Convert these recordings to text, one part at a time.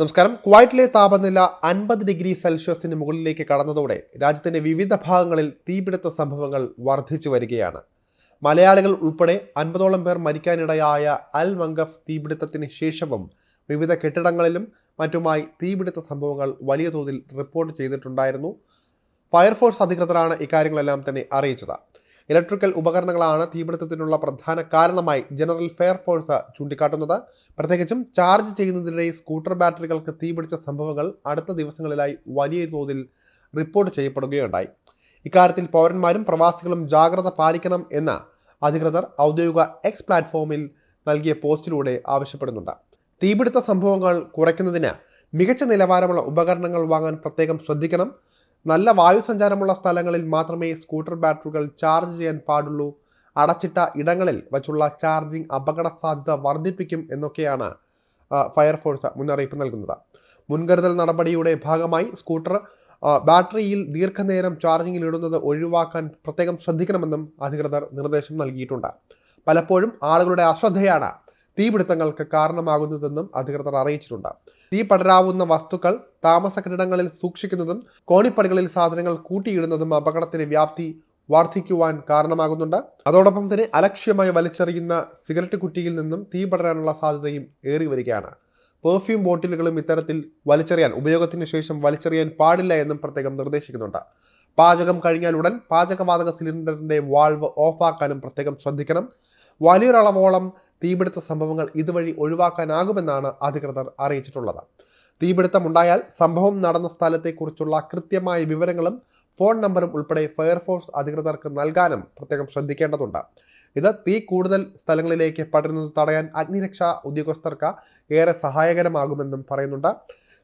നമസ്കാരം. കുവൈറ്റിലെ താപനില അൻപത് ഡിഗ്രി സെൽഷ്യസിന് മുകളിലേക്ക് കടന്നതോടെ രാജ്യത്തിന്റെ വിവിധ ഭാഗങ്ങളിൽ തീപിടുത്ത സംഭവങ്ങൾ വർദ്ധിച്ചു വരികയാണ്. മലയാളികൾ ഉൾപ്പെടെ അൻപതോളം പേർ മരിക്കാനിടയായ അൽ വങ്കഫ് തീപിടുത്തത്തിന് ശേഷവും വിവിധ കെട്ടിടങ്ങളിലും മറ്റുമായി തീപിടുത്ത സംഭവങ്ങൾ വലിയ തോതിൽ റിപ്പോർട്ട് ചെയ്തിട്ടുണ്ടായിരുന്നു. ഫയർഫോഴ്സ് അധികൃതരാണ് ഇക്കാര്യങ്ങളെല്ലാം തന്നെ അറിയിച്ചത്. ഇലക്ട്രിക്കൽ ഉപകരണങ്ങളാണ് തീപിടുത്തത്തിനുള്ള പ്രധാന കാരണമായി ജനറൽ ഫയർഫോഴ്സ് ചൂണ്ടിക്കാട്ടുന്നത്. പ്രത്യേകിച്ചും ചാർജ് ചെയ്യുന്നതിനിടെ സ്കൂട്ടർ ബാറ്ററികൾക്ക് തീപിടിച്ച സംഭവങ്ങൾ അടുത്ത ദിവസങ്ങളിലായി വലിയ തോതിൽ റിപ്പോർട്ട് ചെയ്യപ്പെടുകയുണ്ടായി. ഇക്കാര്യത്തിൽ പൗരന്മാരും പ്രവാസികളും ജാഗ്രത പാലിക്കണം എന്ന് അധികൃതർ ഔദ്യോഗിക എക്സ് പ്ലാറ്റ്ഫോമിൽ നൽകിയ പോസ്റ്റിലൂടെ ആവശ്യപ്പെടുന്നുണ്ട്. തീപിടുത്ത സംഭവങ്ങൾ കുറയ്ക്കുന്നതിന് മികച്ച നിലവാരമുള്ള ഉപകരണങ്ങൾ വാങ്ങാൻ പ്രത്യേകം ശ്രദ്ധിക്കണം. നല്ല വായു സഞ്ചാരമുള്ള സ്ഥലങ്ങളിൽ മാത്രമേ സ്കൂട്ടർ ബാറ്ററികൾ ചാർജ് ചെയ്യാൻ പാടുള്ളൂ. അടച്ചിട്ട ഇടങ്ങളിൽ വച്ചുള്ള ചാർജിംഗ് അപകട സാധ്യത വർദ്ധിപ്പിക്കും എന്നൊക്കെയാണ് ഫയർഫോഴ്സ് മുന്നറിയിപ്പ് നൽകുന്നത്. മുൻകരുതൽ നടപടിയുടെ ഭാഗമായി സ്കൂട്ടർ ബാറ്ററിയിൽ ദീർഘനേരം ചാർജിങ്ങിൽ ഇടുന്നത് ഒഴിവാക്കാൻ പ്രത്യേകം ശ്രദ്ധിക്കണമെന്നും അധികൃതർ നിർദ്ദേശം നൽകിയിട്ടുണ്ട്. പലപ്പോഴും ആളുകളുടെ അശ്രദ്ധയാണ് തീപിടുത്തങ്ങൾക്ക് കാരണമാകുന്നതെന്നും അധികൃതർ അറിയിച്ചിട്ടുണ്ട്. തീ പടരാവുന്ന വസ്തുക്കൾ താമസ കെട്ടിടങ്ങളിൽ സൂക്ഷിക്കുന്നതും കോണിപ്പടികളിൽ സാധനങ്ങൾ കൂട്ടിയിടുന്നതും അപകടത്തിന്റെ വ്യാപ്തി വർദ്ധിക്കുവാൻ കാരണമാകുന്നുണ്ട്. അതോടൊപ്പം തന്നെ അലക്ഷ്യമായി വലിച്ചെറിയുന്ന സിഗരറ്റ് കുറ്റിയിൽ നിന്നും തീ പടരാനുള്ള സാധ്യതയും ഏറി വരികയാണ്. പെർഫ്യൂം ബോട്ടിലുകളും ഇത്തരത്തിൽ വലിച്ചെറിയാൻ ഉപയോഗത്തിന് ശേഷം വലിച്ചെറിയാൻ പാടില്ല എന്നും പ്രത്യേകം നിർദ്ദേശിക്കുന്നുണ്ട്. പാചകം കഴിഞ്ഞാൽ ഉടൻ പാചകവാതക സിലിണ്ടറിന്റെ വാൾവ് ഓഫാക്കാനും പ്രത്യേകം ശ്രദ്ധിക്കണം. വലിയൊരളവോളം തീപിടുത്ത സംഭവങ്ങൾ ഇതുവഴി ഒഴിവാക്കാനാകുമെന്നാണ് അധികൃതർ അറിയിച്ചിട്ടുള്ളത്. തീപിടുത്തമുണ്ടായാൽ സംഭവം നടന്ന സ്ഥലത്തെക്കുറിച്ചുള്ള കൃത്യമായ വിവരങ്ങളും ഫോൺ നമ്പറും ഉൾപ്പെടെ ഫയർഫോഴ്സ് അധികൃതർക്ക് നൽകാനും പ്രത്യേകം ശ്രദ്ധിക്കേണ്ടതുണ്ട്. ഇത് തീ കൂടുതൽ സ്ഥലങ്ങളിലേക്ക് പടരുന്നത് തടയാൻ അഗ്നിരക്ഷാ ഉദ്യോഗസ്ഥർക്ക് ഏറെ സഹായകരമാകുമെന്നും പറയുന്നുണ്ട്.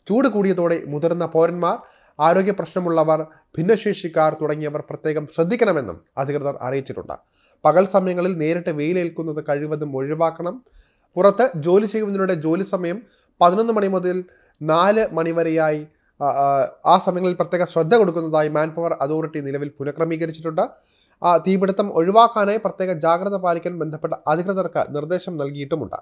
ചൂട് കൂടിയതോടെ മുതിർന്ന പൗരന്മാർ ആരോഗ്യ പ്രശ്നമുള്ളവർ ഭിന്നശേഷിക്കാർ തുടങ്ങിയവർ പ്രത്യേകം ശ്രദ്ധിക്കണമെന്നും അധികൃതർ അറിയിച്ചിട്ടുണ്ട്. പകൽ സമയങ്ങളിൽ നേരിട്ട് വെയിലേൽക്കുന്നത് കഴിവതും ഒഴിവാക്കണം. പുറത്ത് ജോലി ചെയ്യുന്നതിലൂടെ ജോലി സമയം പതിനൊന്ന് മണി മുതൽ നാല് മണി വരെയായി. ആ, സമയങ്ങളിൽ പ്രത്യേക ശ്രദ്ധ കൊടുക്കുന്നതായി മാൻ പവർ അതോറിറ്റി നിലവിൽ പുനഃക്രമീകരിച്ചിട്ടുണ്ട്. തീപിടുത്തം ഒഴിവാക്കാനായി പ്രത്യേക ജാഗ്രത പാലിക്കാൻ ബന്ധപ്പെട്ട അധികൃതർക്ക് നിർദ്ദേശം നൽകിയിട്ടുമുണ്ട്.